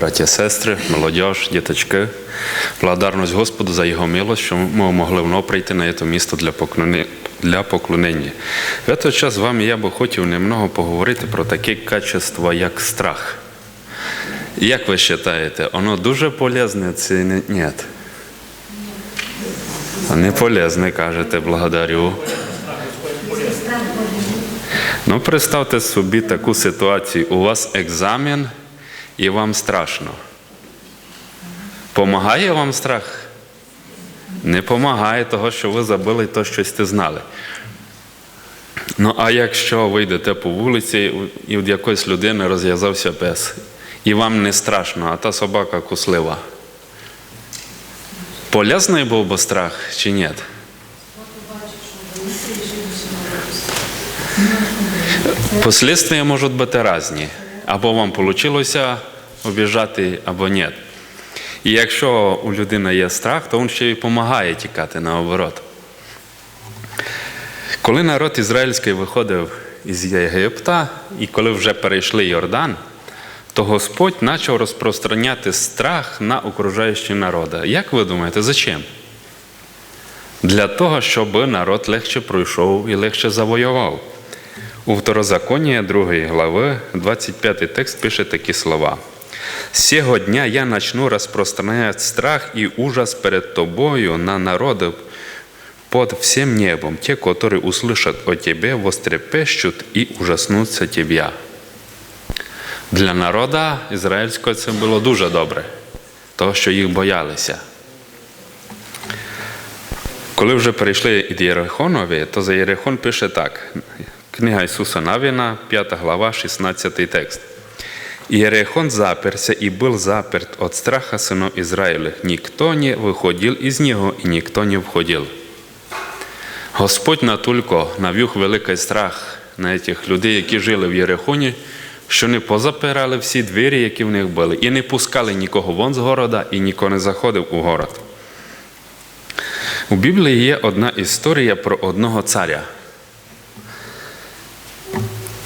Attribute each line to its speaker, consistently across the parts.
Speaker 1: Браті, сестри, молодь, діточки, благодарність Господу за Його милость, що ми могли вновь прийти на це місто для поклонення. Для поклонення. В цей час з вами я би хотів немного поговорити про таке качество, як страх. Як ви вважаєте, воно дуже полезне чи ні? Ні. Не полезне, кажете, благодарю. Ну, представте собі таку ситуацію. У вас екзамен і вам страшно. Помагає вам страх? Не помагає того, що ви забили то, що сте знали. Ну, а якщо ви йдете по вулиці і від якоїсь людини розв'язався пес, і вам не страшно, а та собака куслива. Полезний був би страх чи ні? Последствия можуть бути різні. Або вам вийшло обіжати, або ні. І якщо у людини є страх, то він ще й допомагає тікати наоборот. Коли народ ізраїльський виходив із Єгипта, і коли вже перейшли Йордан, то Господь почав розпространяти страх на окружаючі народи. Як ви думаєте, зачем? Для того, щоб народ легше пройшов і легше завоював. У Второзаконії 2 глави, 25 текст пише такі слова. «Сего дня я начну распространять страх и ужас перед тобою на народы под всем небом. Те, которые услышат о тебе, вострепещут и ужаснутся тебя». Для народа ізраїльського це було дуже добре, того, що їх боялися. Коли вже перейшли від Єрихонові, то за Єрихон пише так: Книга Ісуса Навіна, 5 глава, 16 текст. Иерихон заперся и был заперт от страха сынов Израилевых. Никто не выходил из него, и никто не входил. Господь натулько навів великий страх на тих людей, які жили в Єрихоні, що не позапирали всі двері, які в них були, і не пускали нікого вон з города, і ніхто не заходив у город. У Біблії є одна історія про одного царя,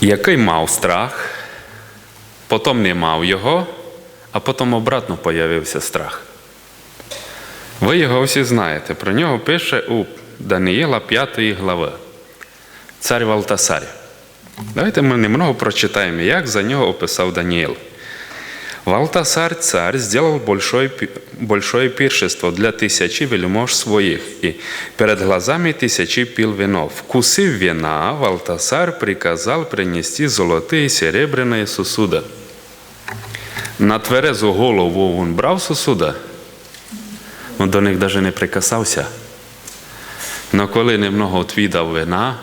Speaker 1: який мав страх, потім не мав його, а потім обратно появився страх. Ви його всі знаєте. Про нього пише у Даниїла 5 глави. Цар Валтасар. Давайте ми немного прочитаємо, як за нього описав Даниил. Валтасар царь сделал большое, большое пиршество для тысячи вельмож своих, и перед глазами тысячи пил вино. Вкусив вина, Валтасар приказал принести золотые и серебряные сосуды. На тверезу голову він брав сосуда, він до них навіть не прикасався. Но коли немного отвідав вина,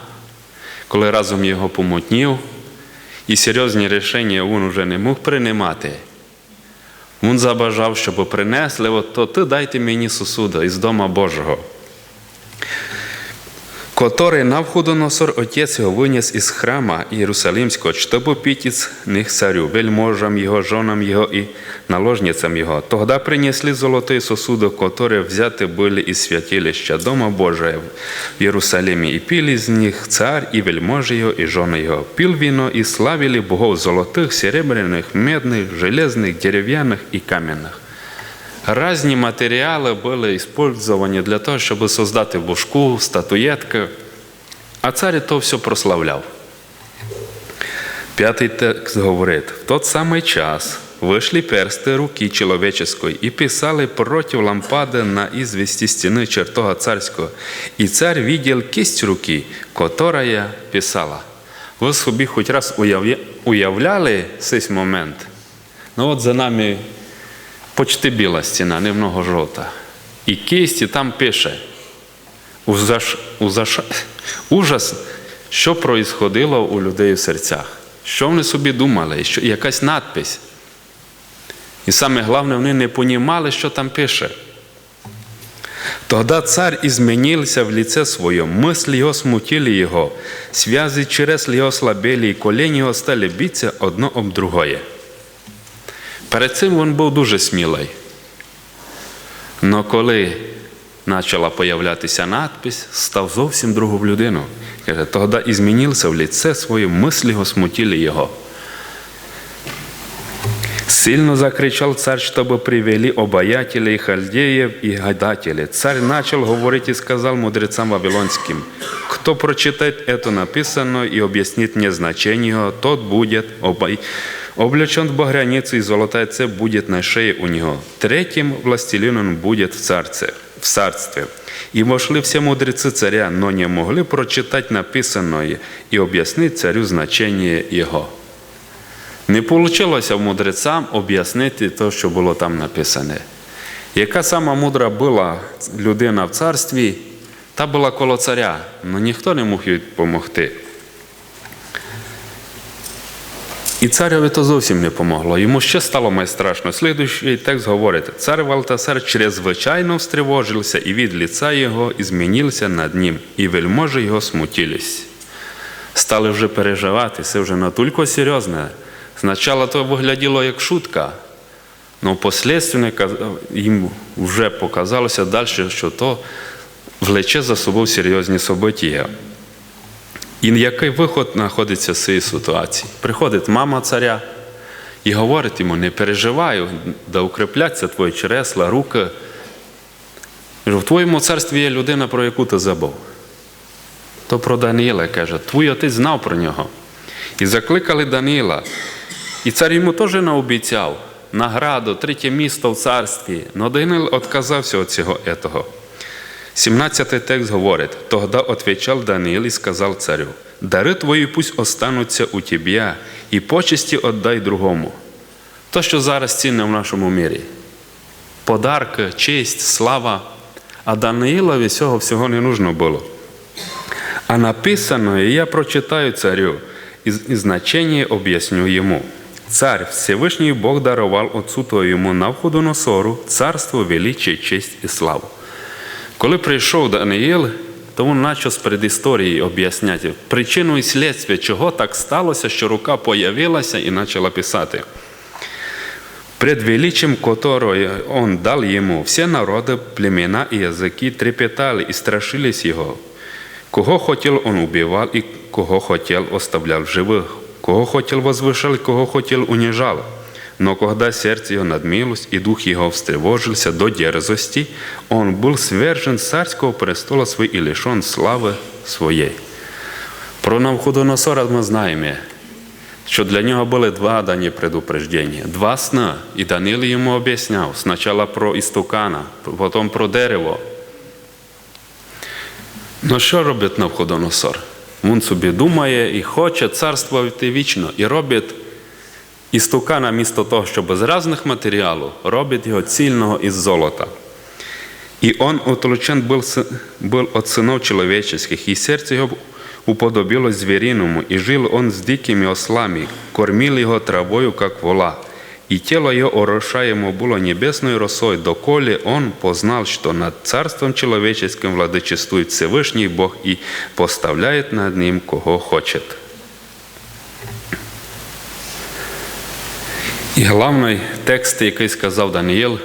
Speaker 1: коли разом його помутнів, і серйозні рішення він вже не мог приймати, він забажав, щоб принесли, от то ти дайте мені сосуда із дома Божого Который Навходоносор, отец его, вынес из храма Иерусалимского, чтобы пить из них царю, вельможам его, женам его и наложницам его. Тогда принесли золотые сосуды, которые взяты были из святилища Дома Божия в Иерусалиме, и пили из них царь и вельможи его, и жены его. Пил вино и славили богов золотых, серебряных, медных, железных, деревянных и каменных. Разні матеріали були використані для того, щоб создати бушку, статуєтки, а цар то все прославляв. П'ятий текст говорить: в тот самий час вышли персти руки человеческой и писали против лампады на извести стены чертога царського. І цар видел кисть руки, которая писала. Ви собі хоч раз уявляли цей момент? Ну от за нами почти біла стіна, немного жовта. І кисть, і там пише ужас, ужас, ужас що проїсходило у людей в серцях. Що вони собі думали, що якась надпись. І саме головне, вони не розуміли, що там пише. Тогда царь изменился в лице своем, мысли его смутили его, связи через его слабели, и колени его стали биться одно об другое. Перед цим він був дуже смілий. Но коли почала появлятися надпись, став зовсім другу людину. Каже, тоді і змінився в лице своє, мислі його смутили його. Сильно закричал царь, чтобы привели обаятелей, халдеев и гадателей. Царь начал говорить и сказал мудрецам вавилонским, кто прочитает это написанное и объяснит мне значение его, тот будет обай... облечен в багряницу, и золотая цепь будет на шее у него. Третьим властелином будет в царстве. В царстве. И вошли все мудрецы царя, но не могли прочитать написанное и объяснить царю значение его. Не вийшло мудрецям об'яснити те, що було там написане. Яка сама мудра була людина в царстві, та була коло царя, але ніхто не мог їй допомогти. І цареві то зовсім не помогло. Йому ще стало майстрашно. Слідуючий текст говорить: цар Валтасар чрезвичайно встревожився, і від лица його і змінився над ним, і вельможі його смутились. Стали вже переживати, це вже натільки серйозне. Спочатку то вигляділо як шутка, але впоследственно їм вже показалося далі, що то влече за собою серйозні события. І який виход знаходиться з цієї ситуації? Приходить мама царя і говорить йому: не переживай, да укрепляться твої чересла, руки. В твоєму царстві є людина, про яку ти забув. То про Даніїла каже, твій отець знав про нього. І закликали Даніїла. І цар йому теж наобіцяв награду, третє місто в царстві. Но Даниил отказався від цього этого. 17 текст говорить, «Тогда отвечал Даниил и сказал царю, «Дары твої пусть остануться у тебе, і почесті отдай другому». То, що зараз цінне в нашому мірі. Подарки, честь, слава. А Даниїлові цього всього не нужно було. А написано, і я прочитаю царю, і значення об'ясню йому. Царь Всевишній Бог дарував отцу твоєму Навходоносору царство, величие, честь і славу. Коли прийшов Даниїл, то він почав з предісторії об'ясняти причину і слідство, чого так сталося, що рука появилася і почала писати. Пред величием которое он дал ему, все народы, племена и языки трепетали и страшились его. Кого хотел, он убивал, и кого хотел, оставлял в живых. Кого хотел, возвышал, кого хотел, унижал. Но когда сердце его надмилось, и дух его встревожился до дерзости, он был свержен царского престола своего и лишен слави своєї. Про Навходоносора ми знаємо, що для нього були два дані предупреждення, два сна. І Данило йому об'ясняв спочатку про істукана, потім про дерево. Ну що робить Навходоносор? Він собі думає і хоче царствувати вічно, і робить істукана місто того, щоб з різних матеріалів, робить його цільного із золота. І он отлучен был, был от сынов человеческих, и сердце его уподобилось звериному, и жил он с дикими ослами, кормил его травою, как вола. И тело его орошаемо было небесной росой, доколе он познал, что над царством человеческим владычествует Всевышний Бог и поставляет над ним, кого хочет. І головний текст, який сказав Даниїл,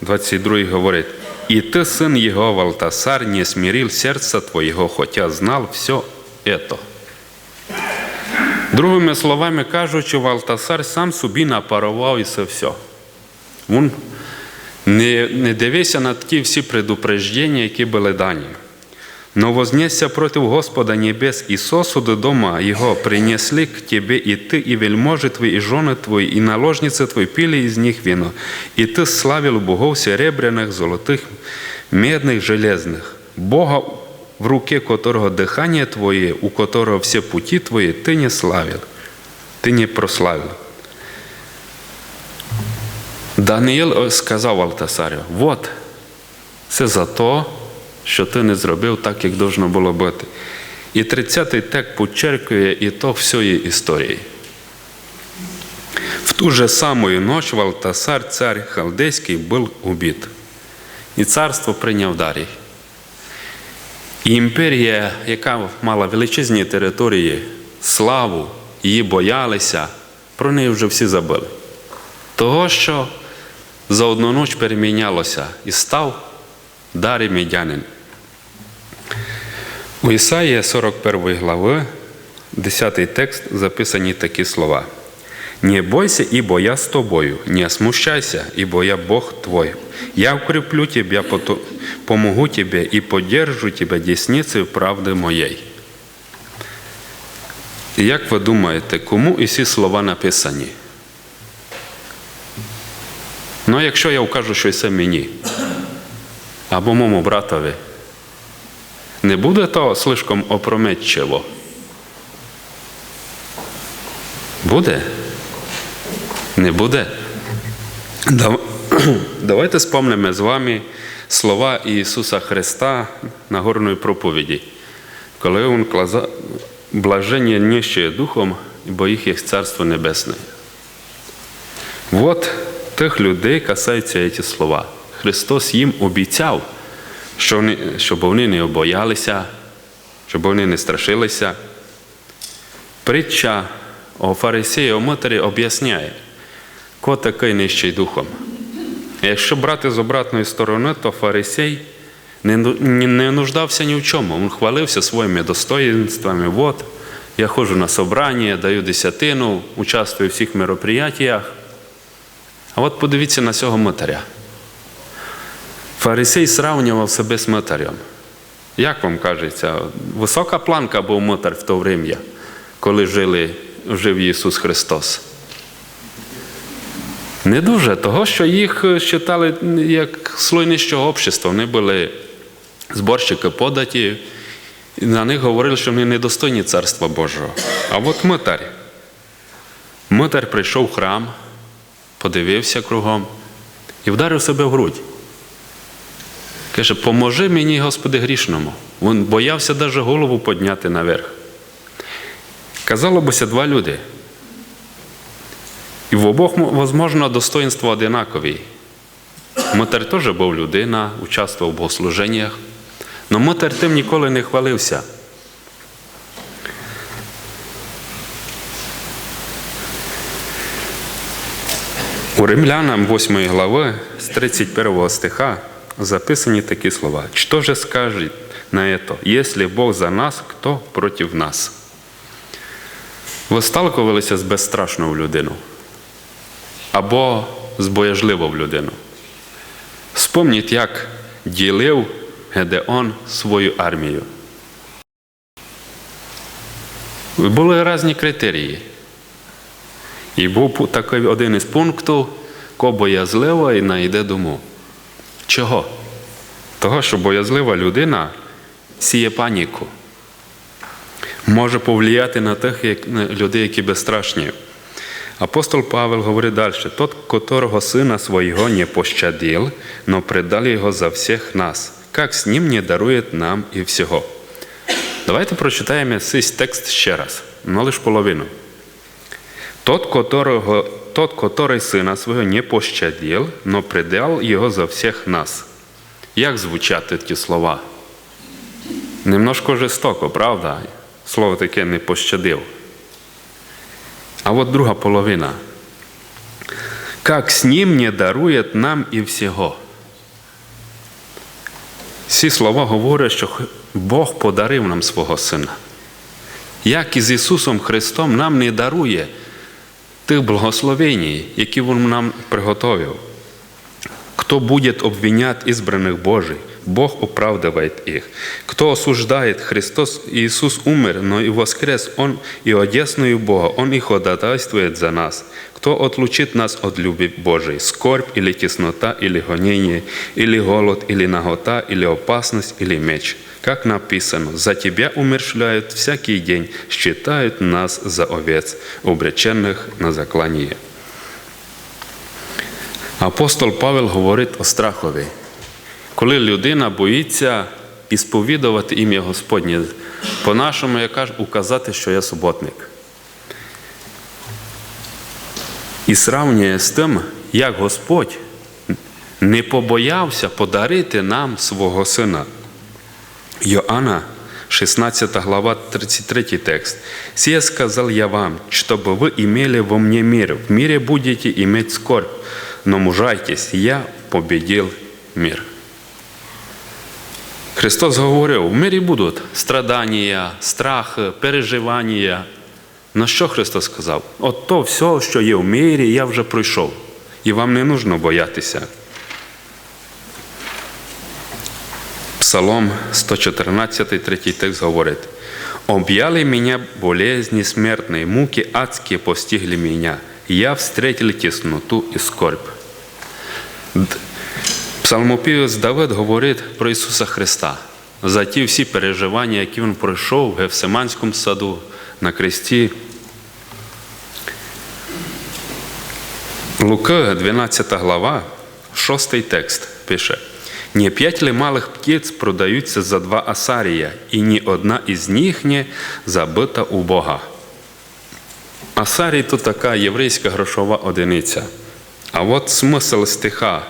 Speaker 1: 22 говорить, «И ты, сын его, Валтасар, не смирил сердца твоего, хотя знал все это». Другими словами кажучи, Валтасар сам собі напарував і це все. Він не, не дивився на ті всі предупреждення, які були дані. Но вознесся против Господа небес, и сосуды дома его принесли к тебе, и ты, и вельможи твои, и жены твои, и наложницы твои пили из них вино. И ты славил богов серебряных, золотых, медных, железных. Бога, в руке которого дыхание твое, у которого все пути твои, ты не славил, ты не прославил. Даниїл сказав Алтасарю, вот, це за то, що ти не зробив так, як должно було бути. І 30-й тек і то всієї історії. В ту же самую ночь Валтасар, царь Халдейський, був убит. І царство прийняв Дарій. І імперія, яка мала величезні території, славу, її боялися, про неї вже всі забили. Того, що за одну ніч перемінялося і став Дарій Медянин. У Ісаї 41 глави, 10 текст записані такі слова. Не бойся, ибо я с тобою, не смущайся, ибо я Бог твой. Я укреплю тебя, помогу тебе и поддержу тебя десницею правди моєї. І як ви думаєте, кому і ці слова написані? Ну, якщо я вкажу, що це мені або моєму братові, не буде то слишком опрометчиво? Буде? Не буде? Давайте спомнимо з вами слова Ісуса Христа на горної проповіді, коли Він казав, блаження нищає духом, бо їх є Царство Небесне. От тих людей касаються ці слова. Христос їм обіцяв, щоб вони не обоялися, щоб вони не страшилися. Притча о фарисеї, о матері об'ясняє, хто такий нижчий духом. Якщо брати з обратної сторони, то фарисей не, ну- нуждався ні в чому. Він хвалився своїми достоїнствами. От, я ходжу на собрання, даю десятину, участвую в всіх мероприятиях. А от подивіться на цього матаря. Фарисей сравнював себе з матарем. Як вам кажеться, висока планка був матар в то врем'я, коли жили, жив Ісус Христос. Не дуже, того, що їх вважали як слой нижчого общества. Вони були зборщики податі, і на них говорили, що вони недостойні Царства Божого. А от митар. Митар прийшов в храм, подивився кругом і вдарив себе в грудь. Каже, поможи мені, Господи, грішному. Він боявся навіть голову підняти наверх. Казало бися два люди. І в обох, можливо, достоинство одинакові. Митар теж був людина, участвував в богослуженнях, але митар тим ніколи не хвалився. У римлянам 8 глави з 31 стиха записані такі слова. Что же скажет на это? Если Бог за нас, кто против нас? Ви сталкувалися з безстрашною людиною або з боязливою людиною. Спомніть, як ділив Гедеон свою армію. Були різні критерії. І був такий один із пунктів, ко боязлива і найде дому. Чого? Того, що боязлива людина сіє паніку. Може повлияти на тих як- на людей, які безстрашні. Апостол Павел говорить далі: тот, которого сина своего не пощадил, но предал його за всіх нас, как з ним не дарує нам і всього. Давайте прочитаємо цей текст ще раз, але лише половину. Тот, которого, тот, который сына своего не пощадил, но предал его за всех нас. Як звучать ті слова? Немножко жорстоко, правда? Слово таке не пощадив. А от друга половина. Как с ним не дарует нам і всього. Ці слова говорять, що Бог подарив нам свого Сина. Як із Ісусом Христом нам не дарує тих благословень, які Він нам приготовив. Кто будет обвинять избранных Божий? Бог оправдывает их. Кто осуждает? Христос Иисус умер, но и воскрес Он и одесную Бога, Он и ходатайствует за нас. Кто отлучит нас от любви Божией? Скорбь или теснота, или гонение, или голод, или нагота, или опасность, или меч. Как написано, за Тебя умершляют всякий день, считают нас за овец, обреченных на заклание. Апостол Павел говорить о страхові. Коли людина боїться ісповідувати ім'я Господнє, по-нашому, я кажу, указати, що я суботник. І сравнює з тим, як Господь не побоявся подарити нам свого сина. Йоанна, 16 глава, 33 текст. «Сие сказал я вам, чтобы вы имели во мне мир. В мире будете иметь скорбь, но мужайтесь, я победил мир». Христос говорив, в мирі будуть страдання, страх, переживання, На що Христос сказав? От то все, що є в мирі, я вже пройшов. І вам не нужно боятися. Псалом 114, третій текст говорить. «Объяли меня болезни смертные, муки адские постигли меня. Я встретил тесноту и скорбь». Псалмопівець Давид говорить про Ісуса Христа за ті всі переживання, які Він пройшов в Гефсиманському саду, на кресті. Лука, 12 глава, 6 текст пише. «Не п'ять ли малих птиць продаються за два асарія, і ні одна із них не забита у Бога». Асарій – то така єврейська грошова одиниця. А от смисл стиха.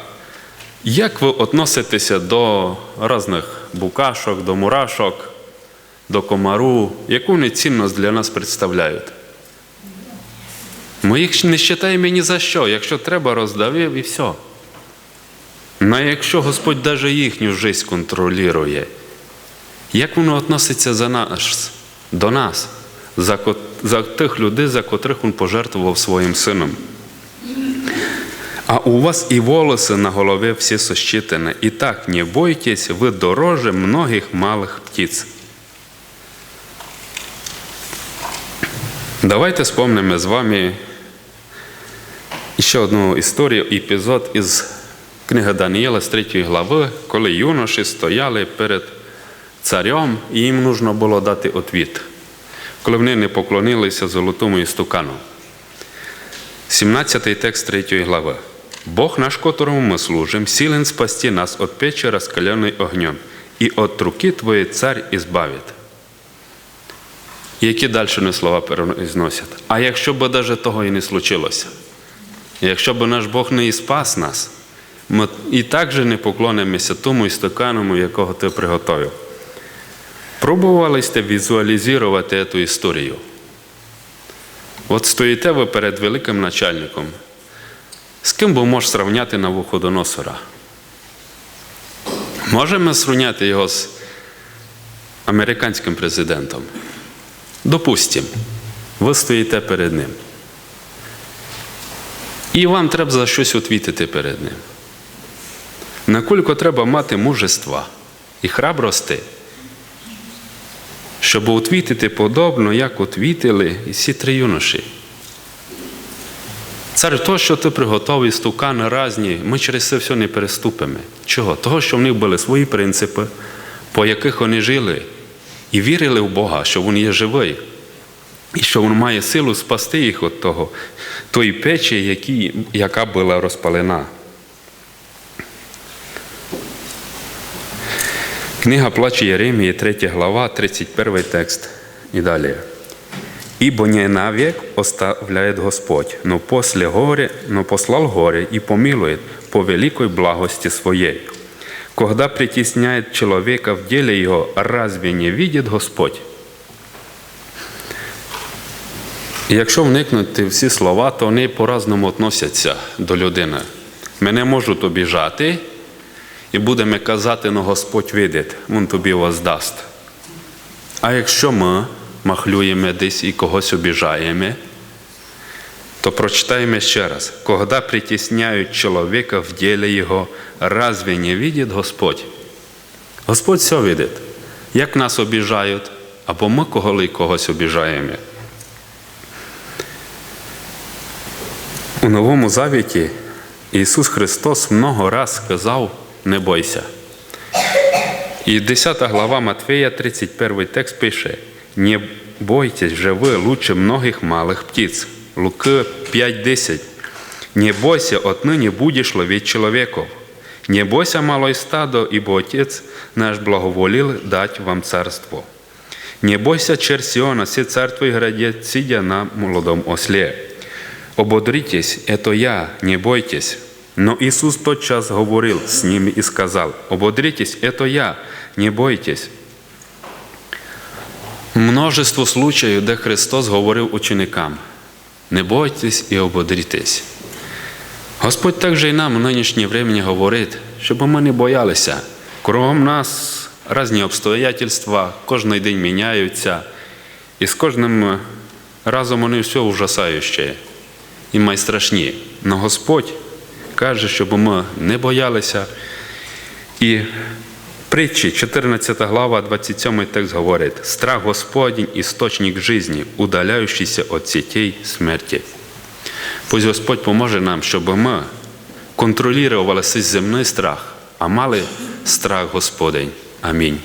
Speaker 1: Як ви относитеся до різних букашок, до мурашок, до комару? Яку вони цінність для нас представляють? Ми їх не вважаємо ні за що. Якщо треба, роздавив і все. Ну, якщо Господь навіть їхню життя контролює, як воно відноситься за нас, до нас, за, за тих людей, за котрих Він пожертвував своїм сином? А у вас і волоси на голові всі сосчитані. І так, не бойтесь, ви дороже многих малих птиць. Давайте спомнимо з вами ще одну історію, епізод із книги Даніїла з 3 глави, коли юноші стояли перед царем, і їм нужно було дати відповідь, коли вони не поклонилися золотому істукану. 17 текст 3 глави. Бог наш, которому мы служим, силен спасти нас от печи, раскаленной огнем, и от руки Твоей царь избавит. Які далі не слова перезносять. А якщо б навіть того і не случилося, якщо б наш Бог не і спас нас, ми і так же не поклонимося тому істуканому, якого ти приготовив. Пробували сте візуалізувати цю історію. От стоїте ви перед великим начальником. З ким би можеш сравняти Навуходоносора? Можемо сравняти його з американським президентом? Допустимо, ви стоїте перед ним. І вам треба за щось відвітити перед ним. Накільки треба мати мужества і храбрости, щоб відвітити подобно, як відвітили і ці три юноші. Цар, то, що ти приготовив стукани разні, ми через це все не переступимо. Чого? Того, що в них були свої принципи, по яких вони жили, і вірили в Бога, що Він є живий, і що Він має силу спасти їх від того, тої печі, які, яка була розпалена. Книга Плаче Єремії, 3 глава, 31 текст і далі. Ибо не навек оставляет Господь, но после горе, но послал горе и помилует по великой благости Своей. Когда притесняет человека в деле его, разве не видит Господь? Якщо вникнути всі слова, то вони по-разному відносяться до людини. Мене можуть обіжати, і будемо казати, ну Господь видить, Він тобі воздасть. А якщо ми махлюємо десь і когось обіжаємо, то прочитаємо ще раз. Когда притісняють чоловіка в ділі його, разве не видить Господь? Господь все видить. Як нас обіжають, або ми коли когось обіжаємо. У Новому Завіті Ісус Христос много раз сказав не бойся. І 10 глава Матфея, 31 текст пише: Не бойтесь же ви лучше многих малих птиц. Луки 5.10. Не бойся, отныне будешь ловить человеков. Не бойся, малое стадо, ибо Отец наш благоволил дать вам царство. Не бойся, черь Сиона, все царь твой градет, сидя на молодом осле. Ободритесь, это я, не бойтесь. Но Иисус тотчас говорил с ними и сказал, ободритесь, это я, не бойтесь. Множество случаїв, де Христос говорив ученикам, не бойтесь і ободрітесь. Господь також і нам у нинішнє времени говорить, щоб ми не боялися. Кругом нас різні обстоятельства, кожен день міняються, і з кожним Разом вони все ужасаюче і найстрашні. Но Господь каже, щоб ми не боялися. І притчі, 14 глава, 27 текст говорить: страх Господень – істочник жизни, удаляючийся від сітей смерті. Пусть Господь поможе нам, щоб ми контролювали цей земний страх, а мали страх Господень. Амінь.